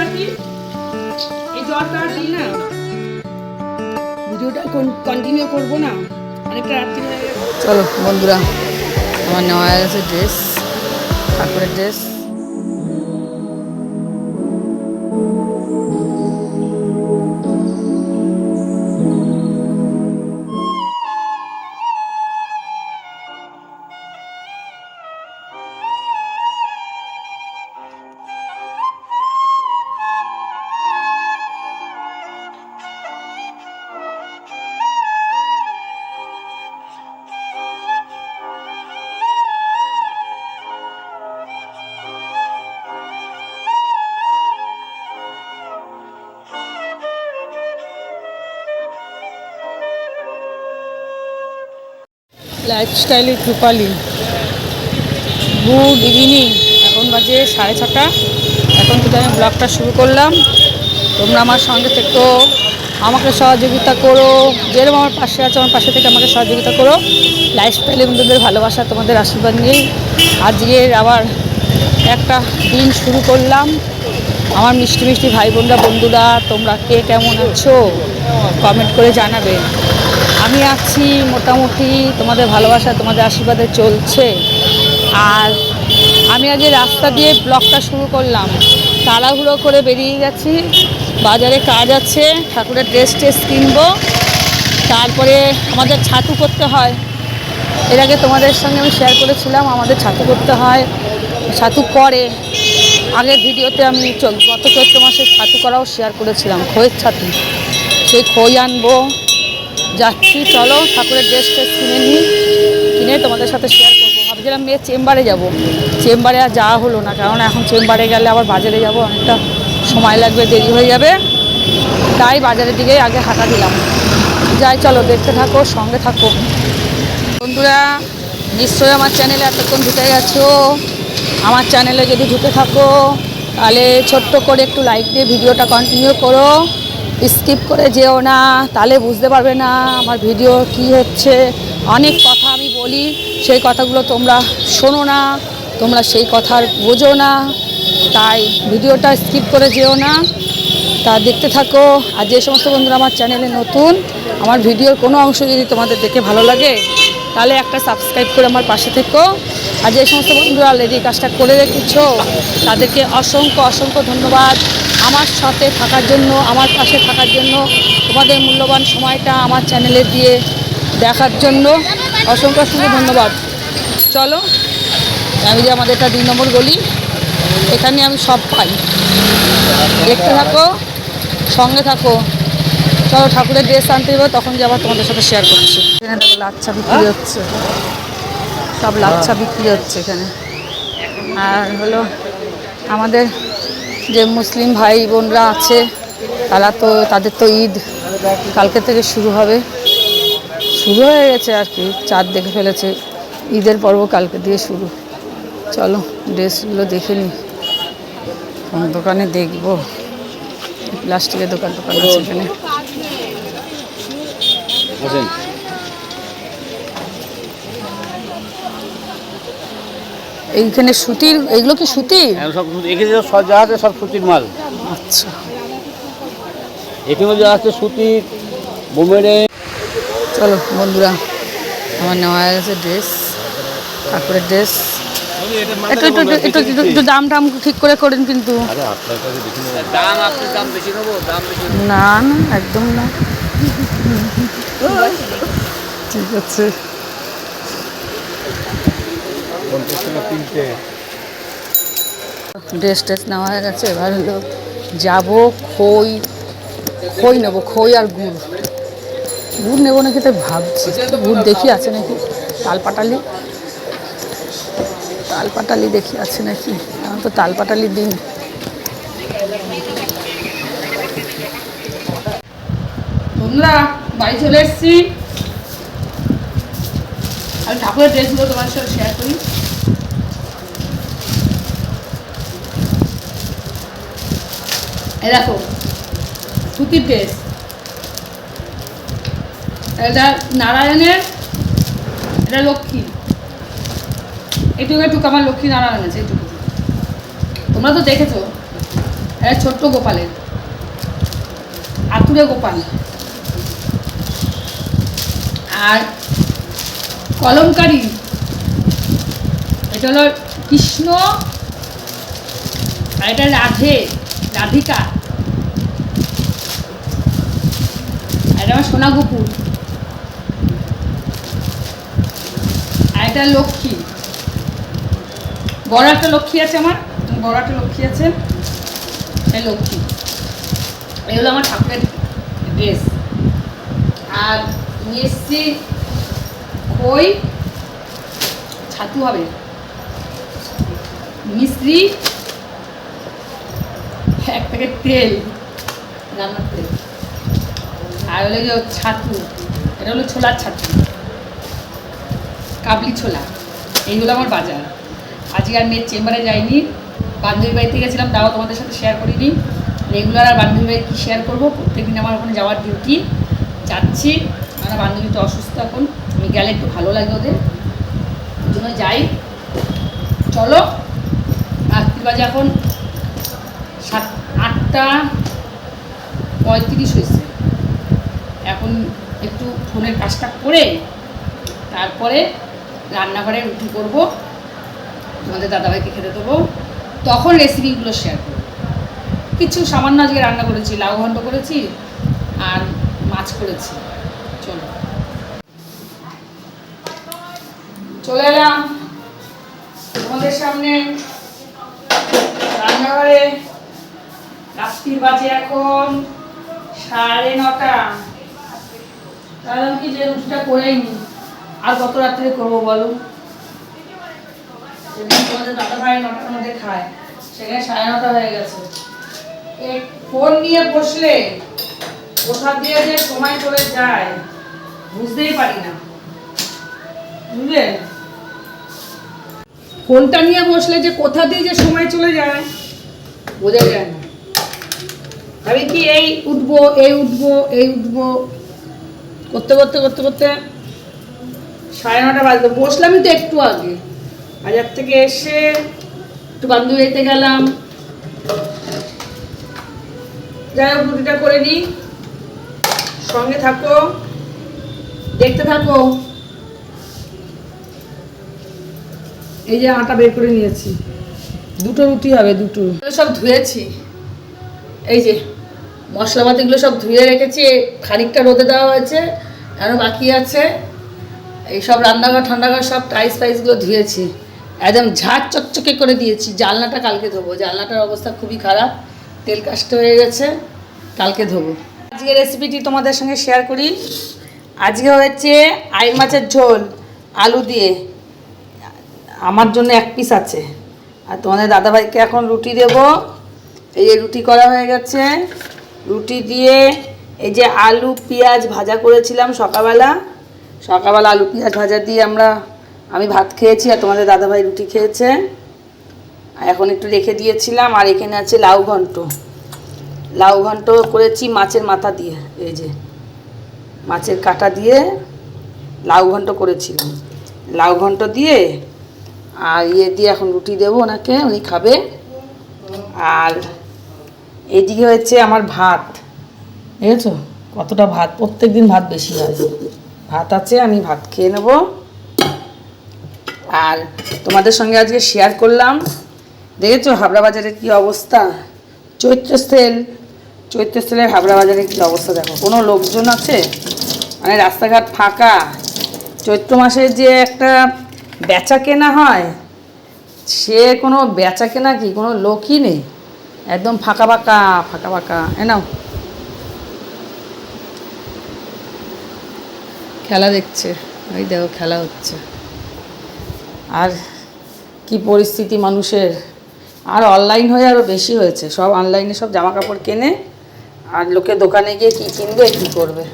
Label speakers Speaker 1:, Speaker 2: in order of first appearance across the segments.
Speaker 1: আর না। ভিডিওটা কন্টিনিউ করব না। অনেকটা
Speaker 2: চলো বন্ধুরা, আমার নেওয়া আছে ড্রেস ঠাকুরের ড্রেস লাইফস্টাইলে রূপালি গুড ইভিনিং এখন বাজে সাড়ে ছটা। এখন থেকে আমি ব্লগটা শুরু করলাম। তোমরা আমার সঙ্গে থেকো। আমাকে সহযোগিতা করো। যেরকম আমার পাশে আছে, আমার পাশে থেকে আমাকে সহযোগিতা করো। লাইফস্টাইলে বন্ধুদের ভালোবাসা, তোমাদের আশীর্বাদ নিয়েই আজকের আবার একটা দিন শুরু করলাম। আমার মিষ্টি মিষ্টি ভাই বোনরা বন্ধুরা, তোমরা কে কেমন আছো? কমেন্ট করে জানাবে। আমি আছি মোটামুটি, তোমাদের ভালোবাসা, তোমাদের আশীর্বাদে চলছে। আর আমি এই রাস্তা দিয়ে ব্লগটা শুরু করলাম। তাড়াহুড়ো করে বেরিয়ে গেছি। বাজারে কাজ আছে, ঠাকুরের ড্রেস ট্রেস কিনবো। তারপরে আমাদের ছাতু করতে হয়। এর আগে তোমাদের সঙ্গে আমি শেয়ার করেছিলাম, আমাদের ছাতু করতে হয়। ছাতু করে আগের ভিডিওতে আমি গত চৈত্র মাসের ছাতু করাও শেয়ার করেছিলাম, খইয়ের ছাতু। সেই খই আনব। যাচ্ছি। চলো, ঠাকুরের ড্রেস ট্রেস কিনে নিই কিনে তোমাদের সাথে শেয়ার করব। ভাবছিলাম মেয়ের চেম্বারে যাব। চেম্বারে আর যাওয়া হলো না, কারণ এখন চেম্বারে গেলে আবার বাজারে যাব, অনেকটা সময় লাগবে, দেরি হয়ে যাবে। তাই বাজারের দিকেই আগে হাঁটা দিলাম। যাই, চলো, দেখতে থাকো, সঙ্গে থাকো। বন্ধুরা, নিশ্চয়ই আমার চ্যানেলে এতক্ষণ ঢুকে গেছো। আমার চ্যানেলে যদি ঢুকে থাকো, তাহলে ছোট্ট করে একটু লাইক দিয়ে ভিডিওটা কন্টিনিউ করো। স্কিপ করে যেও না, তাহলে বুঝতে পারবে না আমার ভিডিও কি হচ্ছে। অনেক কথা আমি বলি, সেই কথাগুলো তোমরা শোনো না, তোমরা সেই কথার বোঝো না। তাই ভিডিওটা স্কিপ করে যেও না। তা দেখতে থাকো, আর যে সমস্ত বন্ধুরা আমার চ্যানেলে নতুন, আমার ভিডিওর কোনো অংশ যদি তোমাদের দেখে ভালো লাগে, তাহলে একটা সাবস্ক্রাইব করে আমার পাশে থেকো। আর যে সমস্ত বন্ধুরা অলরেডি কাজটা করে রেখেছো, তাদেরকে অসংখ্য অসংখ্য ধন্যবাদ। আমার সাথে থাকার জন্য আমার পাশে থাকার জন্য তোমাদের মূল্যবান সময়টা আমার চ্যানেলে দিয়ে দেখার জন্য অসংখ্য অসংখ্য ধন্যবাদ। চলো আমি যে আমাদের এটা দুই নম্বর গলি এখানে আমি সব পাই। দেখতে থাকো সঙ্গে থাকো। চলো ঠাকুরের ড্রেস আনতে যাব তখন যে আবার তোমাদের সাথে শেয়ার করছি। এখানে দেখো লাচ্ছা বিক্রি হচ্ছে। সব লাচ্ছা বিক্রি হচ্ছে এখানে। আর হলো আমাদের যে মুসলিম ভাই বোনরা আছে তারা তো তাদের তো ঈদ কালকে থেকে শুরু হবে। শুরু হয়ে গেছে আর কি চাঁদ দেখে ফেলেছে ঈদের পর্ব কালকে দিয়ে শুরু। চলো ড্রেসগুলো দেখে নিই কোন দোকানে দেখব। প্লাস্টিকের দোকান দোকান আছে এখানে। এইখানে সুতির এগুলো কি সুতির?
Speaker 3: সব এখানে সব যা আছে সব সুতির মাল।
Speaker 2: আচ্ছা।
Speaker 3: এখানে যা আছে সুতির বোমেরে।
Speaker 2: চলো বন্ধুরা আমার নেওয়া হয়ে গেছে ড্রেস ঠাকুরের ড্রেস একটু একটু একটু- একটু দাম টাম ঠিক করে করেন কিন্তু।
Speaker 3: দাম আপনি দাম বেশি নেব? দাম বেশি
Speaker 2: না না একদম না। ঠিক আছে। ড্রেস ট্রেস নেওয়া হয়ে গেছে, এবার হলো যাব খই খই নেব, খই আর গুড়। গুড় নেব নাকি তাই ভাবছি। গুড় দেখি আছে নাকি? তালপাটালি। তালপাটালি দেখি আছে নাকি? এখন তো তালপাটালির দিন।
Speaker 1: বন্ধুরা বাড়ি চলে এসেছি। আমি ঠাকুরের ড্রেসগুলো তোমার সাথে শেয়ার করি। এই দেখো, সুতির এটা নারায়ণের, এটা লক্ষ্মী। এইটুকু একটু আমার লক্ষ্মী নারায়ণ আছে, এইটুকু। তোমরা তো দেখেছ,
Speaker 2: এটা ছোট্ট গোপালের। আতুরে গোপাল। আর কলমকারি, এটা হলো কৃষ্ণ, আর এটা রাধে, রাধিকা। এটা আমার সোনা গুপুর আর এটা লক্ষ্মী। বড় একটা লক্ষ্মী আছে আমার বড় একটা লক্ষ্মী আছে এই লক্ষ্মী। এই হলো আমার ঠাকুরের ড্রেস আর নিয়ে এসছি খই, ছাতু হবে। মিশ্রি, এক প্যাকেট তেল, রান্নার তেল। আর হলো যে ছাতু, এটা হলো ছোলার ছাতু। কাবলি ছোলা। এইগুলো আমার বাজার। আজকে আর মেয়ের চেম্বারে যাইনি। বান্ধবী বাড়িতে গেছিলাম, তাও তোমাদের সাথে শেয়ার করিনি। রেগুলার আর বান্ধবী বাড়ি কী শেয়ার করব? প্রত্যেকদিন আমার ওখানে যাওয়ার ডিউটি যাচ্ছি। আমার বান্ধবী তো অসুস্থ এখন। আমি গেলে একটু ভালো লাগে ওদের। ওই জন্য যাই। চলো। রাত্রি বাজে এখন সাত, আটটা পঁয়ত্রিশ হয়েছে। এখন একটু ফোনের কাজটা করে তারপরে রান্নাঘরে রুটি করব, তোমাদের দাদাভাইকে খেতে দেবো, তখন রেসিপিগুলো শেয়ার করব। কিছু সামান্য আজকে রান্না করেছি, লাউ ঘন্ট করেছি আর মাছ করেছি। চলো। চলে এলাম তোমাদের সামনে রান্নাঘরে। রাত্রির বাজে এখন সাড়ে নটা। আমি কি যে রুটিটা করেই আর কত রাত্রে করব বলো? যেদিন তোমাদের দাদা ভাই নটার মধ্যে খায়। সেখানে সাড়ে নটা হয়ে গেছে। ফোন নিয়ে বসলে কোথা দিয়ে যে সময় চলে যায়, বুঝতেই পারি না। বুঝলে? ফোনটা নিয়ে বসলে যে কোথা দিয়ে যে সময় চলে যায়, বোঝা যায় না। কি এই উঠবো এই উঠবো এই উঠবো করতে করতে করতে করতে সাড়ে নটা বাজলো। বসলামই তো একটু আগে। বাজার থেকে এসে একটু বান্ধবী বাড়িতে গেলাম। যাই হোক, রুটিটা করে নিই। সঙ্গে থাকো। দেখতে থাকো। এই যে আটা বের করে নিয়েছি। দুটো রুটি হবে, দুটো। সব ধুয়েছি। এই যে মশলাপাতিগুলো সব ধুয়ে রেখেছি, খানিকটা রোদে দেওয়া হয়েছে আরও বাকি আছে। এই সব রান্নাঘর, ঠান্ডাঘর সব টাইস ফাইসগুলো ধুয়েছি। একদম ঝাড় চকচকে করে দিয়েছি। জানলাটা কালকে ধোবো। জানলাটার অবস্থা খুবই খারাপ। তেল কাস্ট হয়ে গেছে, কালকে ধোবো। আজকে রেসিপিটি তোমাদের সঙ্গে শেয়ার করি। আজকে হয়েছে আই মাছের ঝোল, আলু দিয়ে। আমার জন্য এক পিস আছে। আর তোমাদের দাদাভাইকে এখন রুটি দেব। এই রুটি করা হয়ে গেছে। রুটি দিয়ে এই যে আলু, পেঁয়াজ ভাজা করেছিলাম সকালবেলা। সকালবেলা আলু, পেঁয়াজ ভাজা দিয়ে আমরা, আমি ভাত খেয়েছি আর তোমাদের দাদাভাই রুটি খেয়েছে। এখন একটু রেখে দিয়েছিলাম, আর এখানে আছে লাউ ঘন্ট। লাউ ঘন্ট করেছি মাছের মাথা দিয়ে, এই যে মাছের কাটা দিয়ে লাউ ঘন্ট করেছিলাম লাউ ঘন্ট দিয়ে, আর ইয়ে দিয়ে এখন রুটি দেবো ওনাকে, উনি খাবে। আর এদিকে হচ্ছে আমার ভাত। দেখেছ? কতটা ভাত? প্রত্যেক দিন ভাত বেশি হয়। ভাত আছে আমি ভাত খেয়ে নেব। আর তোমাদের সঙ্গে আজকে শেয়ার করলাম। দেখেছ হাবড়া বাজারের কী অবস্থা? চৈত্র সেল। চৈত্র সেলের হাবড়া বাজারের কী অবস্থা দেখো। কোনো লোকজন আছে? মানে রাস্তাঘাট ফাঁকা। চৈত্র মাসে যে একটা বেচা কেনা হয় সে কোনো বেচা কেনা কি? কোনো লোকই নেই। একদম ফাঁকা ফাঁকা ফাঁকা ফাঁকা। এ নাও। খেলা দেখছে। ওই দেখো খেলা হচ্ছে। আর কি পরিস্থিতি মানুষের। আর অনলাইন হয়ে আরও বেশি হয়েছে। সব অনলাইনে সব জামা কাপড় কেনে আর লোকে দোকানে গিয়ে কী কিনবে কী করবে।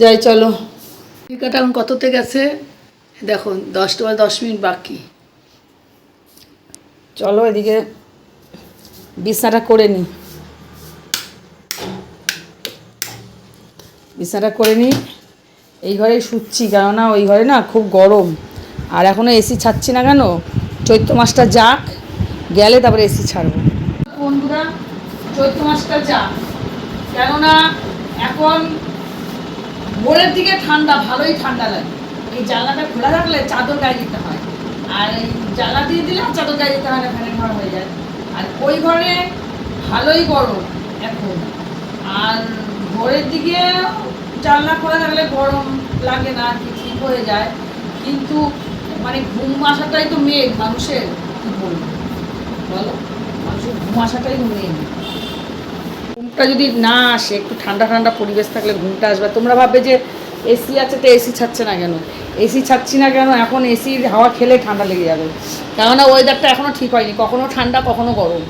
Speaker 2: যাই চলো। টিকাটা এখন কততে গেছে? দেখো দশটা বা দশ মিনিট বাকি। চলো এদিকে। বিছনাটা করে নিই বিছানাটা করে নিই এই ঘরেই শুচ্ছি, কেননা ওই ঘরে না খুব গরম। আর এখনও এসি ছাড়ছি না কেন? চৈত্র মাসটা যাক, গেলে তারপরে এসি ছাড়বো। বন্ধুরা, চৈত্র মাসটা যা কেননা এখন ভোরের দিকে ঠান্ডা, ভালোই ঠান্ডা লাগে। এই খোলা রাখলে চাদর গায়ে দিতে হয়। আর এই জানলা দিয়ে দিলে চাদর গায়ে দিতে হয় না, ফ্যানের ঘর হয়ে যায়। আর ওই ঘরে ভালোই গরম এখন আর ভোরের দিকে জানলা খোলা থাকলে গরম লাগে না ঠিক হয়ে যায়। কিন্তু মানে ঘুম আসাটাই তো মেঘ মানুষের কি বলব? বলো, মানুষের ঘুম আসাটাই মেঘ ঘুমটা যদি না আসে, একটু ঠান্ডা ঠান্ডা পরিবেশ থাকলে ঘুমটা আসবে। তোমরা ভাববে যে এসি আছে তো এসি ছাড়ছে না কেন? এসি ছাড়ছি না কেন? এখন এসির হাওয়া খেলে ঠান্ডা লেগে যাবে। কেননা ওয়েদারটা এখনও ঠিক হয়নি। কখনো ঠান্ডা, কখনো গরম।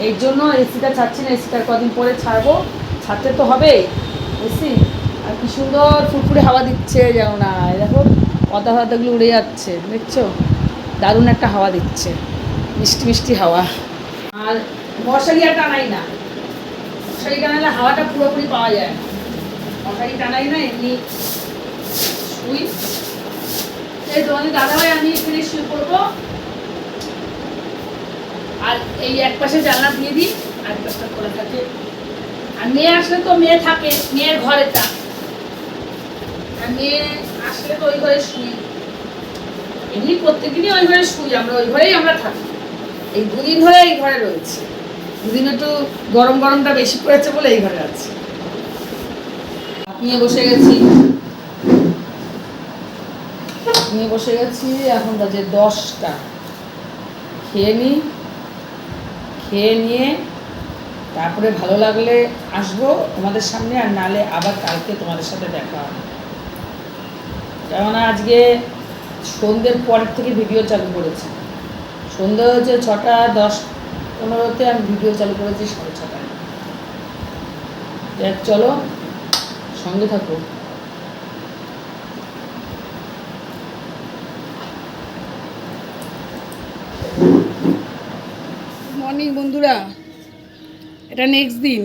Speaker 2: এই জন্য এসিটা ছাড়ছি না, এসিটা কদিন পরে ছাড়বো। ছাড়তে তো হবে। এসি? আর কি সুন্দর ফুরফুরে হাওয়া দিচ্ছে যেন না। দেখো পদা পাতাগুলো উড়ে যাচ্ছে, দেখছ? দারুণ একটা হাওয়া দিচ্ছে। মিষ্টি মিষ্টি হাওয়া। আর মশারি আর টানাই না। মশারি টানালে হাওয়াটা পুরোপুরি পাওয়া যায়। টানাই না, এমনি শুই এই তোমাদের আমি এখানে শুয়ে পড়ব। আর এই এক পাশে জানলা দিয়ে দিই, আর পাশটা থাকে। আর মেয়ে আসলে তো মেয়ে থাকে, মেয়ের আর মেয়ে আসলে তো ওই ঘরে শুই। এমনি প্রত্যেকদিনই ওই ঘরে শুই, আমরা ওই ঘরেই আমরা থাকি। এই দুদিন ধরে এই ঘরে রয়েছে। দুদিন একটু গরম গরমটা বেশি পড়েছে বলে এই ঘরে আছি। নিয়ে বসে গেছি। নিয়ে বসে গেছি, এখন বাজে দশটা। খেয়ে নিই খেয়ে নিয়ে তারপরে ভালো লাগলে আসব তোমাদের সামনে, আর নালে আবার কালকে তোমাদের সাথে দেখা হবে। কেননা আজকে সন্ধ্যের পরের থেকে ভিডিও চালু করেছি। সন্ধ্যে হচ্ছে ছটা, দশ, পনেরোতে আমি ভিডিও চালু করেছি সাড়ে ছটায়। চলো। সঙ্গে থাকো।
Speaker 1: মর্নিং বন্ধুরা। এটা নেক্সট দিন।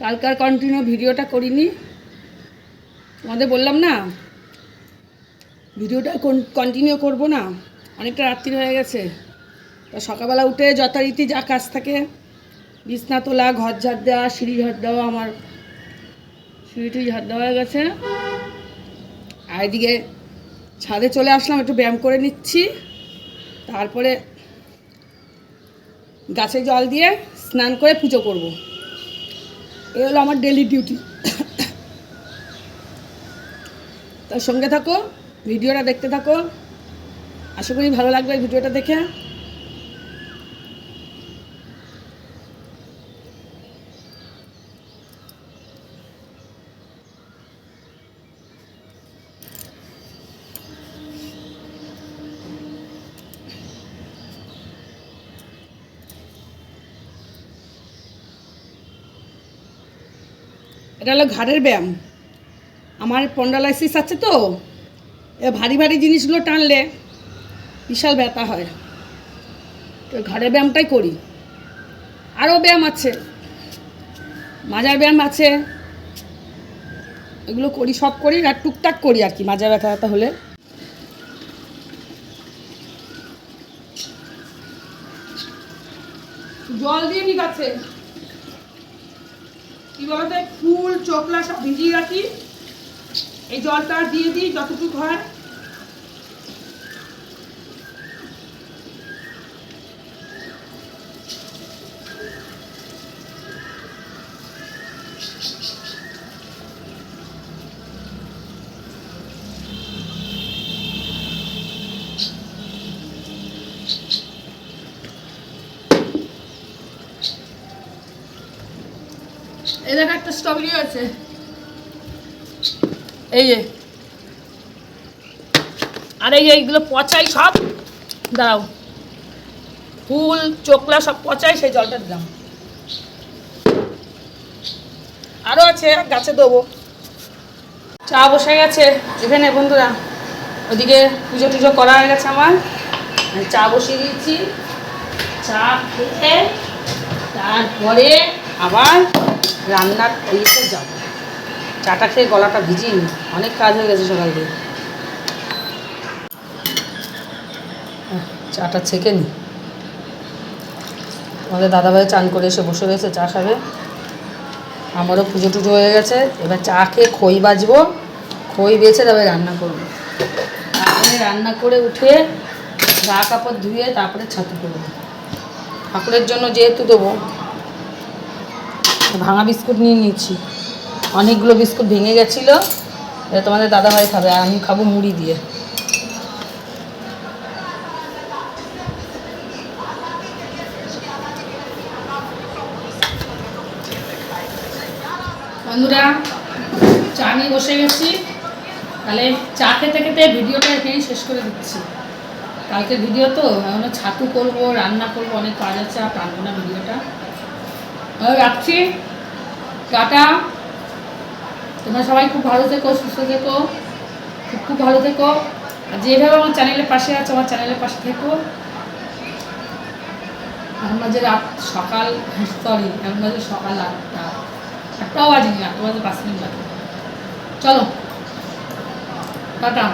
Speaker 1: কালকার কন্টিনিউ ভিডিওটা করিনি। তোমাদের বললাম না, ভিডিওটা কন্টিনিউ করব না। অনেকটা রাত্রি হয়ে গেছে। তা সকালবেলা উঠে যথারীতি যা কাজ থাকে, বিছনা তোলা, ঘর ঝাড় দেওয়া, সিঁড়ি ঝাড় দেওয়া, আমার সিঁড়িটি ঝাড় দেওয়া হয়ে গেছে। আর এদিকে ছাদে চলে আসলাম, একটু ব্যায়াম করে নিচ্ছি। তারপরে গাছে জল দিয়ে স্নান করে পুজো করব। এ হলো আমার ডেলি ডিউটি তার সঙ্গে থাকো, ভিডিওটা দেখতে থাকো। আশা করি ভালো লাগবে ভিডিওটা দেখে। এটা হলো ঘাড়ের ব্যায়াম। আমার পন্ডালাইসিস আছে তো, এ ভারী ভারী জিনিসগুলো টানলে বিশাল ব্যথা হয়। তো ঘাড়ের ব্যায়ামটাই করি। আরও ব্যায়াম আছে, মাজার ব্যায়াম আছে, এগুলো করি, সব করি আর টুকটাক করি আর কি মাজা ব্যথা ব্যথা হলে। জল দিয়ে নি গাছে কি বলতো ফুল চোখলা সব ভিজিয়ে রাখি। এই জলটা দিয়ে দিই যতটুকু হয় এই দেখো একটা স্ট্রবেরি আছে। এই যে। আর এই এইগুলো পচাই সব। দাও ফুল, চোকলা সব পচাই, সেই জলটা দিলাম আরও আছে, গাছে দেবো। চা বসে গেছে এখানে বন্ধুরা। ওদিকে পুজো টুজো করা হয়ে গেছে আমার। চা বসিয়ে দিয়েছি। চা খেয়ে, তারপরে আবার রান্নার ইয়েতে যাব। চাটা খেয়ে গলাটা ভিজিয়ে অনেক কাজ হয়ে গেছে সকাল আহ, চাটা ছেঁকে নি।
Speaker 2: আমাদের দাদাভাই চান করে এসে বসে রয়েছে চা খাবে। আমারও পুজো টুজো হয়ে গেছে। এবার চা খেয়ে খই বাজবো। খই বেছে তবে রান্না করব। তারপরে রান্না করে উঠে গা কাপড় ধুয়ে তারপরে ছাতু করব। ঠাকুরের জন্য যেহেতু দেবো ভাঙা বিস্কুট নিয়ে নিয়েছি। অনেকগুলো বিস্কুট ভেঙে গেছিল। এটা তোমাদের দাদাভাই খাবে, আর আমি খাব মুড়ি দিয়ে। বন্ধুরা, চা নিয়ে বসে গেছি। তাহলে চা খেতে খেতে ভিডিওটা এখানেই শেষ করে দিচ্ছি। কালকে ভিডিও তো এখনও ছাতু করব, রান্না করব, অনেক কাজ আছে, আর টানবো না ভিডিওটা। রাখছি। টাটা। তোমরা সবাই খুব ভালো থেকো, সুস্থ থেকো, খুব খুব ভালো থেকো। আর যেভাবে আমার চ্যানেলের পাশে আছে, আমার চ্যানেলের পাশে থেকো। এখন বাজে রাত সকাল সরি এখন বাজে সকাল আটটা। আটটাও বাজেনি আটটা বাজে পাঁচ মিনিট বাজে চলো, টাটা।